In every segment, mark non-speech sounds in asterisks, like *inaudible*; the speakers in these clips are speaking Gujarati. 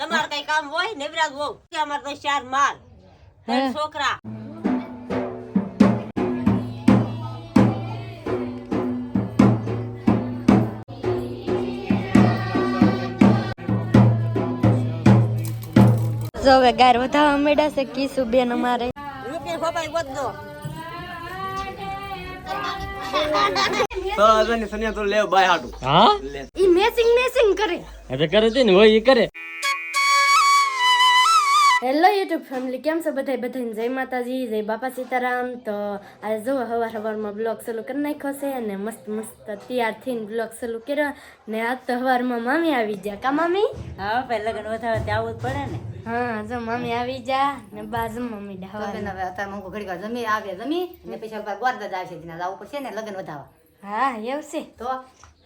તમારે કઈ કામ હોય નેવરાજ હોવ અમારે તો ચાર માલ છોકરા. જો હવે ગાર વધારવા મળ્યા છે કીસુ બેન અમારે. તો અગર સનિયા તો લેવ બાય હાટુ. હા? ઈ મેસિંગ મેસિંગ કરે. એટલે કરે છે ને હોય ઈ કરે. હેલો યુટ્યુબ ફેમિલી કેમ છો બધા બધાને જય માતાજી જય બાપા સીતારામ. તો આજે જુઓ હવાર હવારમાં બ્લોગ ચાલુ કરી નાખ્યો છે અને મસ્ત મસ્ત તૈયાર થઈને બ્લોગ ચાલુ કર્યો. ને આજ તો હવારમાં મામી આવી ગયા. કા મામી? હા પેલા લગ્ન વધારે ત્યાં આવવું જ પડે ને. હા જો મામી આવી જા ને બા જમવા મીડા લગ્ન હવે અત્યારે મંગુ ઘડી વાર જમી આવે જમી ને પછી હવે ગોર દાદા આવશે તેના જવું પડશે ને લગ્ન વધારવા. હા એવું છે. તો?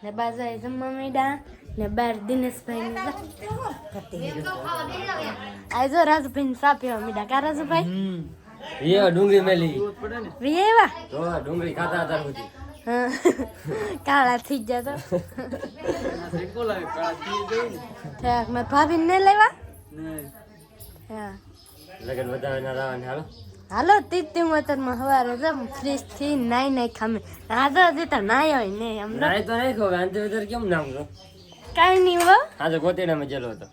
ને બાજુ જમવા મીડા ને બાર દિનેશભાઈ આ જો રાજુભાઈ ને સા પીવા મીડા. કા રાજુભાઈ? એ ડુંગળી મેલી. વી આવ્યા તો ડુંગળી ખાતા હતા સુધી હા. કાળા થઈ ગયા તો. ઠેક મેં ભાભી ને લેવા? હા. લગન વધારે હાલો. હાલો તીતી મોતરમાં હવારે જમ ફ્રીજથી નાઈ નાઈ ખામે. હાજર તો નાય હોય ને એમ નાય તો નહીં ખો આંતે વધારે કેમ નામ છો કાઈ નહીં હો. આજે ગોતેડામાં જેલો હતો.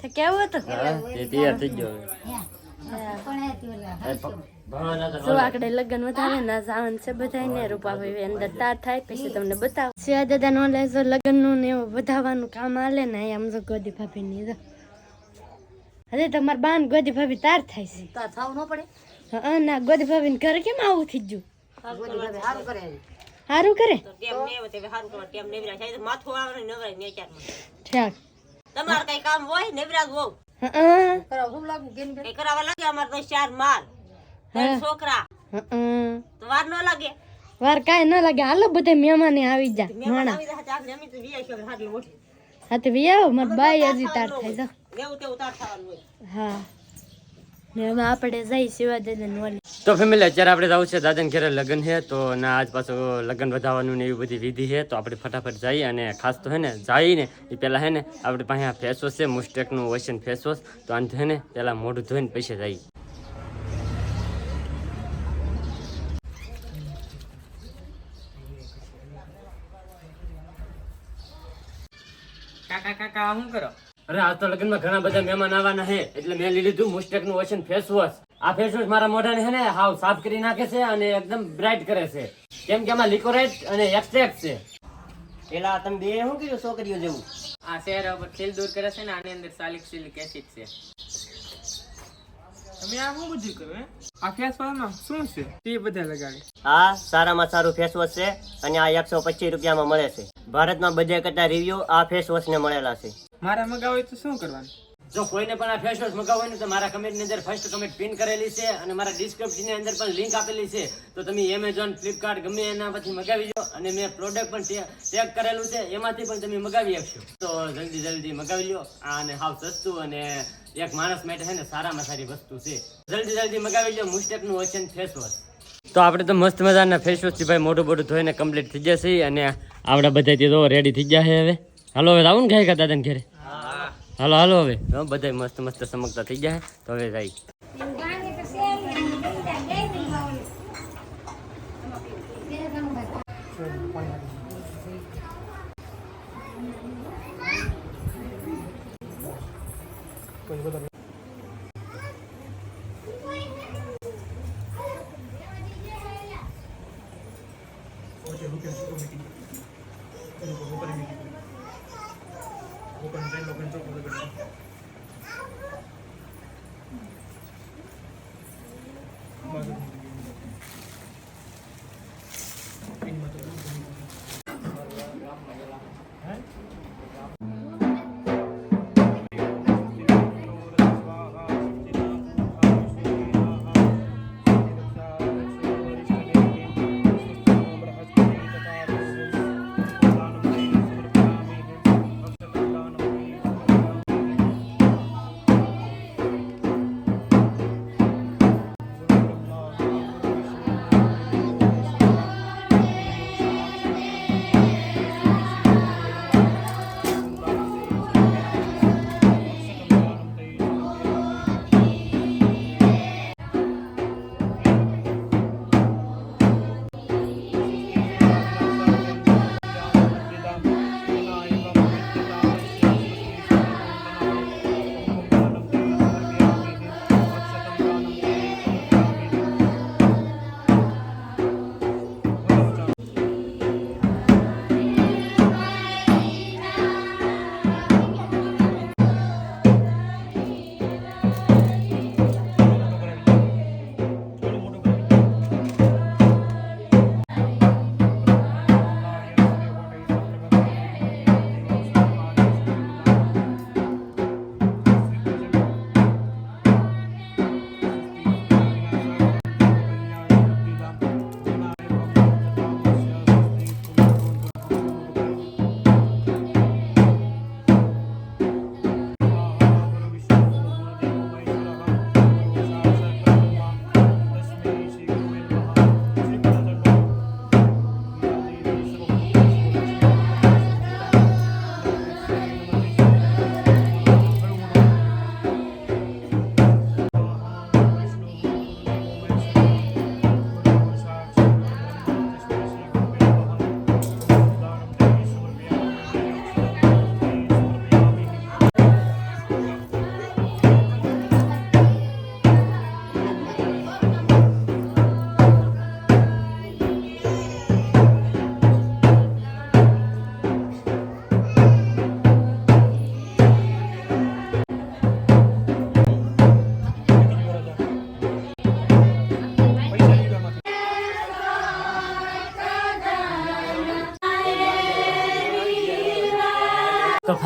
તો કેવું હતું? હા તે તૈયાર થઈ ગયો તો આકડે લગ્ન વધારે ના જાવન છે બધાય ને રૂપાભાઈ અંદર તાર થાય પછી તમને બતાવ. શિવા દાદા નો લગ્નનું ને એવું વધારવાનું કામ આલે ને આમ જો ગોદી ભાભી ની જો અરે તમાર બાન ગોદી ભાભી તાર થાય છે. તો થવું ન પડે. હા ના ગોદી ભાભી ને ઘરે કેમ આવું થઈ ગયું? ગોદી ભાભી સારું કરે સારું કરે? ટેમ ને આવે તે સારું કરવા ટેમ નેવરાજ થાય તો માથું આવે ને નવરાય ને ચાર ઠેક. તમારે કઈ કામ હોય? નેવરાજ હોવ હા કરાવ શું લાગુ અમારે તો ચાર માલ ત્રણ છોકરા. હા તો વાર ન લાગે? વાર કાઈ ન લાગે. હાલો બધે મહેમાને આવી જા મહેમાન આવી જાય આપણે અમે તો વીઆઈ છે હા માર હજી તાર થાય જો. જેવું તેવું તાર થવાનું હોય. હા. ને હવે આપણે જઈ શિવા દાદા તો ફેમિલી અત્યારે આપણે જવું છે દાદાને ઘરે લગ્ન છે તો ના આજ પાછું લગ્ન વધાવવાનું ને એવી બધી વિધિ છે તો આપણે ફટાફટ જઈએ અને ખાસ તો હે ને જઈને એ પહેલાં હે ને આપણે પાસે ફેસ વોશ છે મુસ્ટેકનું ઓશન ફેસ વોશ તો આને હે ને પહેલાં મોઢું ધોઈને પૈસે જઈએ. કાકા કાકા શું કરો? અરે આજ તો લગ્નમાં ઘણા બધા મહેમાન આવવાના છે. એટલે મેં લઈ લીધું મુસ્ટેકનું ઓશન ફેસ વોશ આ ફેસ વોશ મારા મોઢાને છે ને હાવ સાફ કરી નાખે છે અને એકદમ બ્રાઇટ કરે છે. કેમ કે આમાં લિકોરેટ અને એક્સ્ટ્રેક્ટ છે. પેલા તમે બે શું કર્યું છોકરીઓ જેવું? આ શહેર ઉપર ખીલ દૂર કરે છે ને આની અંદર સાલિક સિલિક એસિડ છે. તમે આ શું બધું કરો આ ફેસમાં શું છે? તે બધા લગાડે. આ સારામાં સારું ફેસ વોશ છે અને આ એકસો પચીસ રૂપિયામાં મળે છે. ભારતમાં બધે કરતા રિવ્યુ આ ફેસ વોશને મળેલા છે. મારા મગાવે તો શું કરવાનું? જો કોઈને પણ આ ફેસ વોશ મગાવ હોય ને તો મારા કમેન્ટની અંદર ફર્સ્ટ કમેન્ટ પિન કરેલી છે અને મારા ડિસ્ક્રિપ્શનની અંદર પણ લિંક આપેલી છે. તો તમે એમેઝોન ફ્લિપકાર્ટ ગમે એના પછી મગાવી દો અને મેં પ્રોડક્ટ પણ ટેગ કરેલું છે, એમાંથી પણ તમે મગાવી શકશો. તો જલ્દી જલ્દી મગાવી લો અને હાવ સસ્તું અને એક માણસ માટે છે ને સારામાં સારી વસ્તુ છે. જલ્દી જલ્દી મગાવી લો મુસ્ટેકનું ઓશન ફેસ વોશ તો આપણે તો મસ્ત મજાના ફેસ વોશથી ભાઈ મોટું મોટું ધોઈને કમ્પ્લીટ થઈ જશે અને આપણા બધા તો રેડી થઈ છે હવે. હાલો, હવે આવું ને ખાઈ ખાતા તને ઘરે? હાલો હાલો હવે. બધા મસ્ત મસ્ત ચમકતા થઈ જાય તો હવે જાય કોઈ બધા ಸ್ವಾಗತ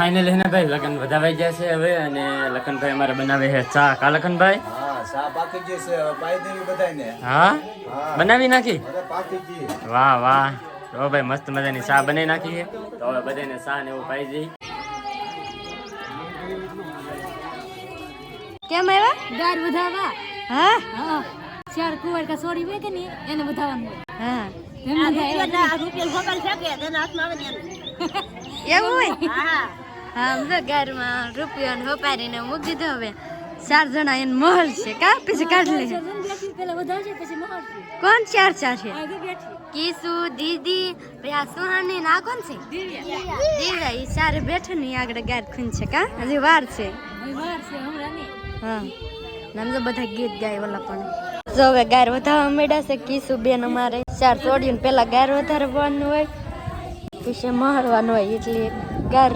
ફાઇનલ હે ને ભાઈ? લગન વધાવાઈ ગયા છે હવે અને લખનભાઈ અમારે બનાવે છે ચા કા લખનભાઈ? હા સા પાકી ગઈ છે. હવે પાઈ દેવી બધાને હા? બનાવી નાખી? અરે પાકી ગઈ. વાહ વાહ. તો ભાઈ મસ્ત મજાની ચા બનાવી નાખી છે. તો હવે બધાને ચા ને એવું પાઈ દઈ. કેમ આવ્યા? ગાર વધાવા. હા? હા. ચાર કુંવર કા સોરી હોય કે નહીં એને વધાવવાનું હોય. હા. એમ બધા એટલે આ રૂપિયા ખોકલ છે કે? તેના હાથમાં આવે ને એમ. *laughs* એવું હોય? હા હા. આમ તો ઘરમાં રૂપિયો ને મૂકી દીધો હવે ચાર જણા એને મહલ છે કા? પછી કાઢ લે. કોણ ચાર ચાર છે? કીસુ દીદી આ સુહાની ના કોણ છે? દિવ્યા. ઈ ચારે બેઠે ને આગળ ગાર ખૂન છે કા? હજી વાર છે. વાર છે હમણાં હા. નામ તો બધા ગીત ગાય ઓલા પણ. જો હવે ગાર વધારવા માંડ્યા છે કીસુ બેન અમારે ચાર છોડ્યું પેલા ગાર વધારવાનું હોય. પછી મારવાનું હોય એટલે ગાર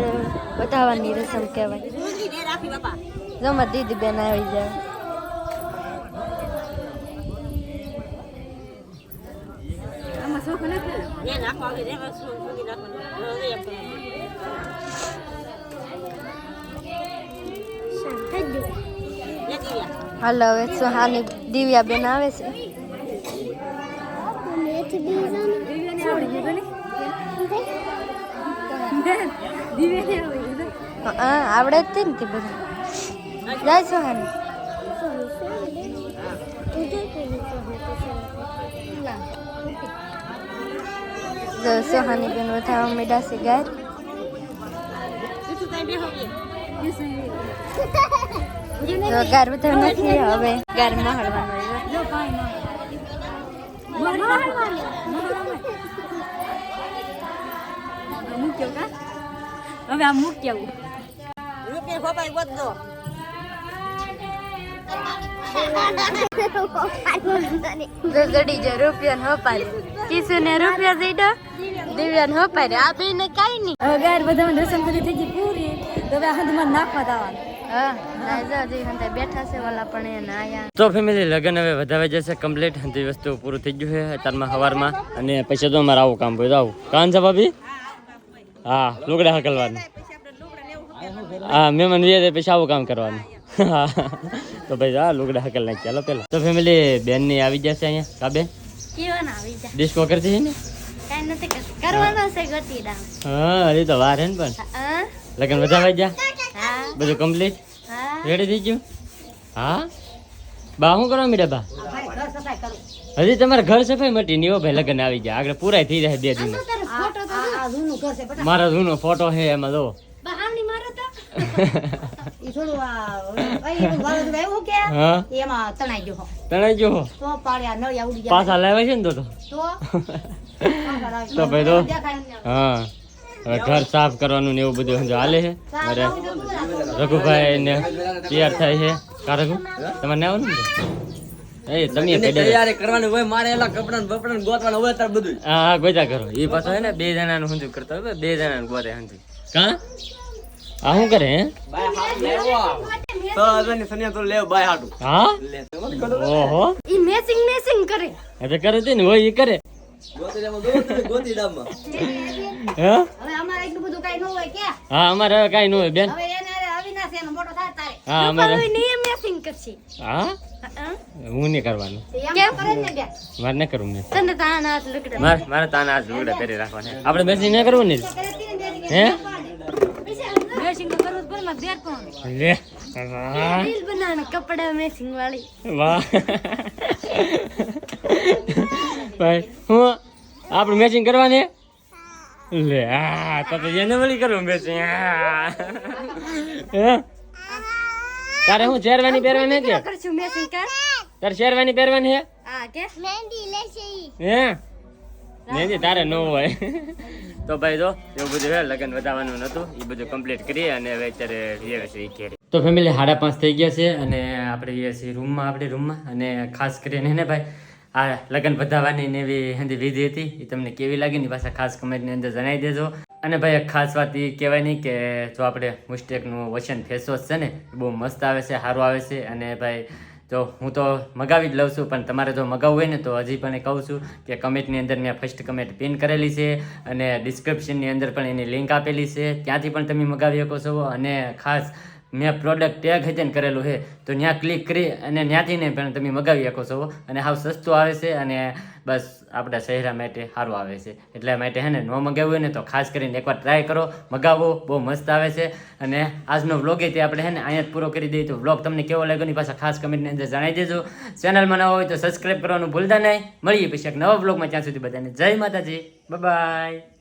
બતાવવાની રસમ કહેવાય. મારી દીદી બેન આવી જાય. હાલો હવે સુહાની દિવ્યા બેન આવે છે? હા આવડે જ ને તે જાય સોહાન સુહાની બેન વધારવા માંડ્યા છે બેહો ગાર વધાર નથી હવે ગાર મહાડવાનું હોય જો પાણી ના મૂક્યો કા હવે આ રૂપિયા ખોપાઈ ગોતજો. જો. રૂપિયા ને હપારી ને રૂપિયા દઈ દિવ્યા ને હપારી આ બે ને કાઈ નહીં. હવે ગાર બધામાં દર્શન કરી થઈ ગઈ પૂરી. તો હવે આ નાખવા દાવાનું હા ના જો હજી હંતા બેઠા છે ઓલા પણ એને આયા. તો ફેમિલી લગન હવે વધાવે જશે. કમ્પ્લીટ વસ્તુ પૂરું થઈ ગયું છે અત્યારમાં સવારમાં અને પછી તો મારે આવું કામ હોય આવું. કાન છે ભાભી? હા લુગડા હકલવાનું હા મહેમાન વીએ પછી આવું કામ કરવાનું. હા તો ભાઈ હા લુગડા હકલ નાખી ચાલો પેલા. તો ફેમિલી બેનની આવી જશે અહીંયા. કાબે ડિસ્કો કરતી છે ને? કાઈ નથી કરતી. કરવાનો છે ગતિ દામ હા હજી તો વાર હે ને પણ. હા બધા જા બધું કમ્પ્લીટ રેડી થઈ ગયું? હા? બા શું કરવા મીડા બા? ભાઈ ઘર સફાઈ કરું. હજી તમારે ઘર સફાઈ મટી નહીં હો ભાઈ લગ્ન આવી ગયા. આગળ પૂરા થઈ જાય બે દિન આ આ જૂનું ઘર છે બટા. મારા જૂનો ફોટો છે એમાં જો. બહાવની મારો તો. *laughs* ઈ થોડું આ ભાઈ એનું વાવાઝોડું કે? હા? એમાં તણાઈ ગયો તણાઈ જો તો પાડ્યા નળિયા ઉડી ગયા. પાછા લાવે છે ને તો તો? તો? ભાઈ તો? હા. હવે ઘર સાફ કરવાનું ને એવું બધું હાલે છે? અરે. રઘુભાઈ ને તૈયાર થાય છે. કા તમારે ના આવવાનું ને? એ તમે પેડે કરવાનું હોય મારે એલા કપડા ને બપડા ગોતવાના હોય તાર બધું હા હા ગોજા કરો. એ પાછો હે. ને બે જણાનું હંધું કરતા હોય બે ગોતે હંધું કા? આ શું કરે હે? તો હવે સનિયા તો લેવ બાય હાટું. હા? ઓહો. ઈ મેસિંગ મેસિંગ કરે. કરે છે ને હોય એ કરે. ગોતી લેવા ગોતી ગોતી ડામમાં હા? હવે અમારે એટલું બધું કાંઈ ન હોય કે. હા અમારે હવે કાંઈ ન હોય બેન. હવે એને હારે અવિનાશ એનો મોટો થાય તારે હા અમારે નહીં મેસિંગ કરશે હા હા નહીં કરવાનું કરે ને મારે ન કરવું મેં તને તાણ હાથ લકડા મારે મારે તાના હાથ લુગડા પહેરી રાખવાના આપણે બેસી ન કરવું ને હે તો કરવું બેર કોણ લે વાહ રીલ બનાવવાના કપડા મેસિંગ વાળી વાહ ભાઈ હું આપણે મેચિંગ કરવાની લે આ તો એને વળી કરવું મેચિંગ હે તારે હું શેરવાની પહેરવાની છે કરશું કર? તારે શેરવાની પહેરવાની છે હા કે? હે? નહીં તારે ન હોય. તો ભાઈ જો એવું બધું હે લગન વધાવવાનું નતું. એ બધું કમ્પ્લીટ કરીએ અને હવે અત્યારે છીએ ઘેરે. તો ફેમિલી સાડા પાંચ થઈ ગયા છે અને આપણે જઈએ છીએ રૂમમાં આપણે રૂમમાં અને ખાસ કરીને ને ભાઈ આ લગ્ન વધાવવાની એવી હંધી વિધિ હતી. એ તમને કેવી લાગી ને પાછા ખાસ કમેન્ટની અંદર જણાવી દેજો. અને ભાઈ ખાસ વાત એ કહેવાય નહીં કે જો આપણે મુસ્ટેકનું વચન ફેસ વોશ છે ને, એ બહુ મસ્ત આવે છે, સારું આવે છે. અને ભાઈ, જો હું તો મગાવી જ લઉં છું, પણ તમારે જો મગાવવું હોય ને, તો હજી પણ કહું છું કે કમેન્ટની અંદર મેં ફર્સ્ટ કમેન્ટ પિન કરેલી છે અને ડિસ્ક્રિપ્શનની અંદર પણ એની લિંક આપેલી છે. ત્યાંથી પણ તમે મગાવી શકો છો. અને ખાસ મેં પ્રોડક્ટ ટેગ હજન કરેલું છે તો ત્યાં ક્લિક કરી અને ત્યાંથી ને પણ તમે મગાવી શકો છો. અને હાવ સસ્તું આવે છે અને બસ આપણા ચહેરા માટે સારું આવે છે. એટલા માટે હે ને, ન મગાવ્યું હોય ને તો ખાસ કરીને એકવાર ટ્રાય કરો, મગાવો, બહુ મસ્ત આવે છે. અને આજનો વ્લોગ તે આપણે હે ને અહીંયા જ પૂરો કરી દઈએ તો વ્લોગ તમને કેવો લાગ્યો ની પાછા ખાસ કમેન્ટની અંદર જણાવી દેજો. ચેનલમાં નવા હોય તો સબસ્ક્રાઈબ કરવાનું ભૂલતા નહીં. મળીએ પછી એક નવા વ્લોગમાં ત્યાં સુધી બધાને જય માતાજી. બાય